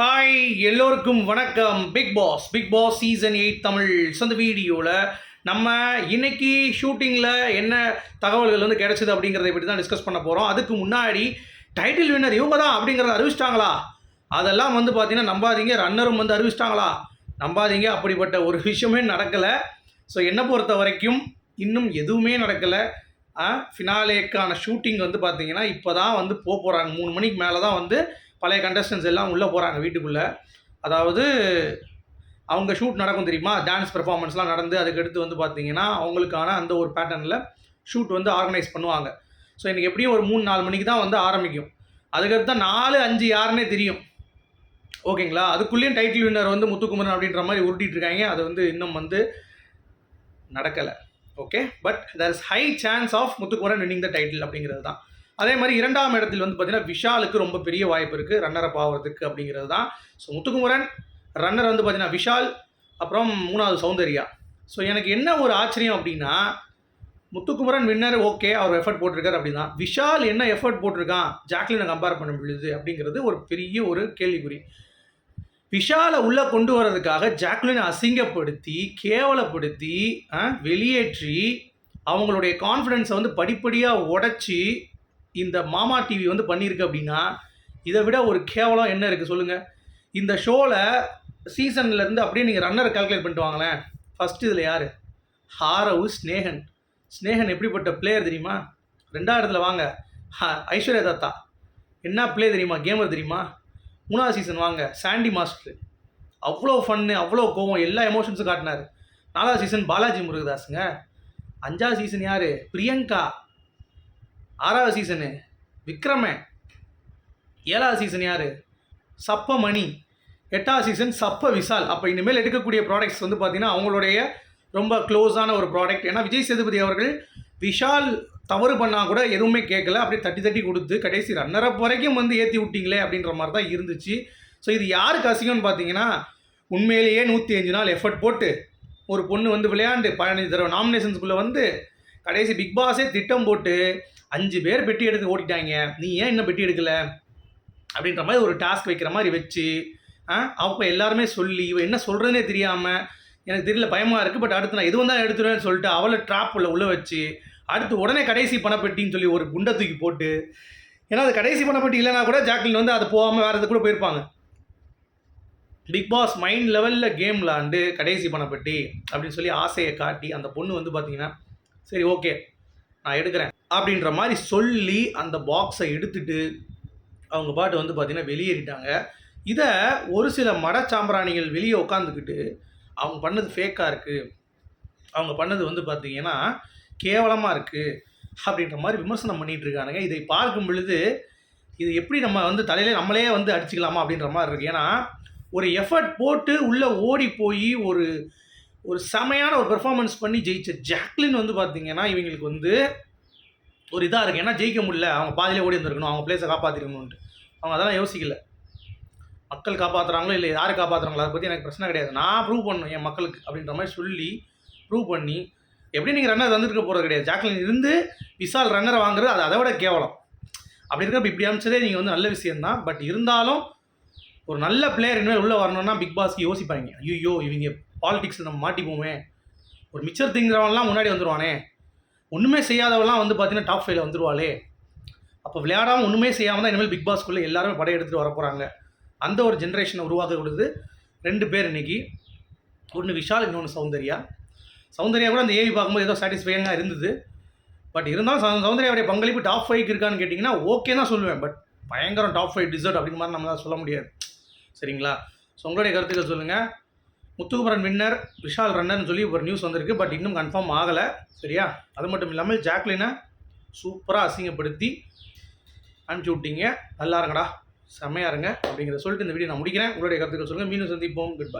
Hi எல்லோருக்கும் வணக்கம். Bigg Boss Bigg Boss season eight Tamil சொந்த வீடியோவில் நம்ம இன்னைக்கு ஷூட்டிங்கில் என்ன தகவல்கள் வந்து கிடச்சிது அப்படிங்கிறத பற்றி தான் டிஸ்கஸ் பண்ண போகிறோம் அதுக்கு முன்னாடி டைட்டில் வின்னர் இவங்க தான் அப்படிங்கிறத அறிவிச்சிட்டாங்களா? அதெல்லாம் வந்து பார்த்தீங்கன்னா நம்பாதீங்க ரன்னரும் வந்து அறிவிச்சிட்டாங்களா? நம்பாதீங்க அப்படிப்பட்ட ஒரு விஷயமே நடக்கலை. ஸோ என்னை பொறுத்த வரைக்கும் இன்னும் எதுவுமே நடக்கலை. ஃபினாலேக்கான ஷூட்டிங் வந்து பார்த்தீங்கன்னா இப்போ தான் வந்து போக போகிறாங்க மூணு மணிக்கு மேலே தான் வந்து பழைய கண்டஸ்டன்ஸ் எல்லாம் உள்ளே போகிறாங்க வீட்டுக்குள்ளே. அதாவது அவங்க ஷூட் நடக்கும் தெரியுமா? டான்ஸ் பெர்ஃபார்மன்ஸ்லாம் நடந்து அதுக்கடுத்து வந்து பார்த்தீங்கன்னா அவங்களுக்கான அந்த ஒரு பேட்டர்னில் ஷூட் வந்து ஆர்கனைஸ் பண்ணுவாங்க. ஸோ எனக்கு எப்படியும் ஒரு மூணு நாலு மணிக்கு தான் வந்து ஆரம்பிக்கும். அதுக்கடுத்து தான் நாலு அஞ்சு யாருன்னே தெரியும். ஓகேங்களா? அதுக்குள்ளேயும் டைட்டில் வின்னர் வந்து முத்துக்குமரன் அப்படின்ற மாதிரி உருட்டிட்டு இருக்காங்க. அது வந்து இன்னும் வந்து நடக்கலை. Okay but there is high chance of Muthukumaran winning the title அப்படிங்கிறது தான். அதே மாதிரி இரண்டாம் இடத்தில் வந்து பார்த்தீங்கன்னா விஷாலுக்கு ரொம்ப பெரிய வாய்ப்பு இருக்குது ரன்னரப் ஆகிறதுக்கு அப்படிங்கிறது தான் ஸோ முத்துக்குமரன் ரன்னர் வந்து பார்த்தீங்கன்னா விஷால் அப்புறம் மூணாவது சௌந்தர்யா. ஸோ எனக்கு என்ன ஒரு ஆச்சரியம் அப்படின்னா முத்துக்குமரன் வின்னர் ஓகே அவர் எஃபர்ட் போட்டிருக்காரு அப்படின்னா விஷால் என்ன எஃபர்ட் போட்டிருக்கான் ஜாக்லினை கம்பேர் பண்ண முடியுது அப்படிங்கிறது ஒரு பெரிய ஒரு கேள்விக்குறி. விஷாலை உள்ளே கொண்டு வர்றதுக்காக ஜாக்லினை அசிங்கப்படுத்தி கேவலப்படுத்தி ஆ, வெளியேற்றி அவங்களுடைய கான்ஃபிடென்ஸை வந்து படிப்படியாக உடைச்சி இந்த மாமா டிவி வந்து பண்ணியிருக்கு அப்படின்னா இதை விட ஒரு கேவலம் என்ன இருக்குது சொல்லுங்கள் இந்த ஷோவில் சீசன்லேருந்து அப்படியே நீங்கள் ரன்னரை கால்குலேட் பண்ணிட்டு வாங்களேன். ஃபஸ்ட்டு இதில் யார்? ஹாரவு ஸ்னேகன். ஸ்னேகன் எப்படிப்பட்ட பிளேயர் தெரியுமா? ரெண்டாயிரத்தில் வாங்க. ஐஸ்வர்யா தாத்தா. என்ன ப்ளே தெரியுமா? கேமர் தெரியுமா? மூணாவது சீசன் வாங்க. சாண்டி மாஸ்டர் அவ்வளோ ஃபன்னு அவ்வளோ கோவம் எல்லா எமோஷன்ஸும் காட்டினார். நாலாவது சீசன் பாலாஜி முருகதாஸுங்க அஞ்சாவது சீசன் யார்? பிரியங்கா. ஆறாவது சீசனு. விக்ரமன். ஏழாவது சீசன் யார்? சப்ப மணி எட்டாவது சீசன் சப்ப விசால் அப்போ இனிமேல் எடுக்கக்கூடிய ப்ராடக்ட்ஸ் வந்து பார்த்திங்கன்னா அவங்களுடைய ரொம்ப க்ளோஸான ஒரு ப்ராடக்ட் ஏன்னா விஜய் சேதுபதி அவர்கள் விஷால் தவறு பண்ணால் கூட எதுவுமே கேட்கல. அப்படியே தட்டி தட்டி கொடுத்து கடைசி ரன்னரப் வரைக்கும் வந்து ஏற்றி விட்டிங்களே அப்படின்ற மாதிரி தான் இருந்துச்சு. ஸோ இது யாருக்கு அசிங்கம்னு பார்த்தீங்கன்னா உண்மையிலேயே நூற்றி அஞ்சு நாள் எஃபர்ட் போட்டு ஒரு பொண்ணு வந்து விளையாண்டு பதினஞ்சு தடவை நாமினேஷன்ஸ்குள்ளே வந்து கடைசி பிக் பாஸே திட்டம் போட்டு அஞ்சு பேர் பெட்டி எடுத்து ஓட்டிட்டாங்க. நீ ஏன் இன்னும் பெட்டி எடுக்கல? அப்படின்ற மாதிரி ஒரு டாஸ்க் வைக்கிற மாதிரி வச்சு அப்போ எல்லாருமே சொல்லி இவன் என்ன சொல்கிறதுனே தெரியாமல் எனக்கு தெரியல பயமாக இருக்குது பட் அடுத்து நான் எதுவும் தான் எடுத்துருவேன்னு சொல்லிட்டு அவளை ட்ராப் உள்ள உள்ளே வச்சு அடுத்து உடனே கடைசி பணப்பெட்டின்னு சொல்லி ஒரு குண்டை தூக்கி போட்டு ஏன்னா அது கடைசி பணப்பெட்டி இல்லைனா கூட ஜாக்லின் வந்து அது போகாமல் வேறு கூட போயிருப்பாங்க. பிக் பாஸ் மைண்ட் லெவலில் கேம் விளாண்டு கடைசி பணப்பெட்டி அப்படின்னு சொல்லி ஆசையை காட்டி அந்த பொண்ணு வந்து பார்த்தீங்கன்னா சரி ஓகே நான் எடுக்கிறேன் அப்படின்ற மாதிரி சொல்லி அந்த பாக்ஸை எடுத்துட்டு அவங்க பாட்டு வந்து பார்த்தீங்கன்னா வெளியேறிட்டாங்க. இதை ஒரு சில மடச்சாம்பிராணிகள் வெளியே உட்காந்துக்கிட்டு அவங்க பண்ணது ஃபேக்காக இருக்குது அவங்க பண்ணது வந்து பார்த்திங்கன்னா கேவலமாக இருக்குது அப்படின்ற மாதிரி விமர்சனம் பண்ணிகிட்டு இருக்கானுங்க. இதை பார்க்கும் பொழுது இது எப்படி நம்ம வந்து தலையிலே நம்மளே வந்து அடிச்சுக்கலாமா அப்படின்ற மாதிரி இருக்குது ஏன்னா ஒரு எஃபர்ட் போட்டு உள்ளே ஓடி போய் ஒரு ஒரு செமையான ஒரு பெர்ஃபார்மன்ஸ் பண்ணி ஜெயிச்ச ஜாக்லின் வந்து பார்த்தீங்கன்னா இவங்களுக்கு வந்து ஒரு இதாக இருக்குது ஏன்னா ஜெயிக்க முடியல. அவங்க பாதியிலே ஓடி வந்துருக்கணும். அவங்க பிளேஸை காப்பாற்றிருக்கணும்ன்ட்டு அவங்க அதெல்லாம் யோசிக்கல. மக்கள் காப்பாற்றுறாங்களோ இல்லை யார் காப்பாற்றுறாங்களோ அதை பற்றி எனக்கு பிரச்சனை கிடையாது. நான் ப்ரூவ் பண்ணணும் என் மக்களுக்கு அப்படின்ற மாதிரி சொல்லி ப்ரூவ் பண்ணி எப்படி நீங்கள் ரன்னர் வந்துருக்க போகிறது கிடையாது. ஜாக்லின் இருந்து விசால் ரன்னரை வாங்குறது அது அதை விட கேவலம். அப்படி இருக்கப்ப இப்படி அமைச்சதே நீங்கள் வந்து நல்ல விஷயந்தான் பட் இருந்தாலும் ஒரு நல்ல பிளேயர் இனிமேல் உள்ளே வரணும்னா பிக் பாஸ்க்கு யோசிப்பாங்க. ஐயோ இவங்க பாலிடிக்ஸில் நம்ம மாட்டிப்போமே ஒரு மிச்சர் திங்கிறவன்லாம் முன்னாடி வந்துடுவானே ஒன்றுமே செய்யாதவெல்லாம் வந்து பார்த்தீங்கன்னா டாப் ஃபைவ்ல வந்துருவாளே. அப்போ விளையாடாமல் ஒன்றுமே செய்யாமல் தான் இனிமேல் பிக் பாஸ்க்குள்ளே எல்லாருமே படையெடுத்துட்டு வர போகிறாங்க அந்த ஒரு ஜென்ரேஷனை உருவாக்க கொடுத்து ரெண்டு பேர் இன்னைக்கு. ஒன்று விஷால் இன்னொன்று சௌந்தர்யா. சௌந்தர்யா கூட அந்த ஏவி பார்க்கும்போது ஏதோ சாட்டிஸ்ஃபைங்காக இருந்தது. பட் இருந்தாலும் சௌந்தர்யாவுடைய பங்களிப்பு டாப் ஃபைவ்க்கு இருக்கான்னு கேட்டிங்கன்னா ஓகே தான் சொல்லுவேன். பட் பயங்கரம் டாப் ஃபைவ் டிசர்ட் அப்படின்னு மாதிரி நம்மளால் சொல்ல முடியாது. சரிங்களா? ஸோ உங்களுடைய கருத்துக்கள் சொல்லுங்கள் முத்துகுபரன் வின்னர் விஷால் ரன்னர்னு சொல்லி ஒரு நியூஸ் வந்திருக்கு. பட் இன்னும் கன்ஃபார்ம் ஆகலை. சரியா? அது மட்டும் இல்லாமல் ஜாக்லினை சூப்பராக அசிங்கப்படுத்தி அனுப்பிச்சி விட்டீங்க. நல்லா இருங்கடா. செம்மையா இருங்க அப்படிங்கிறத சொல்லிட்டு இந்த வீடியோ நான் முடிக்கிறேன். உங்களுடைய கருத்துக்கள் சொல்லுங்கள் மீண்டும் சந்திப்போம். Good bye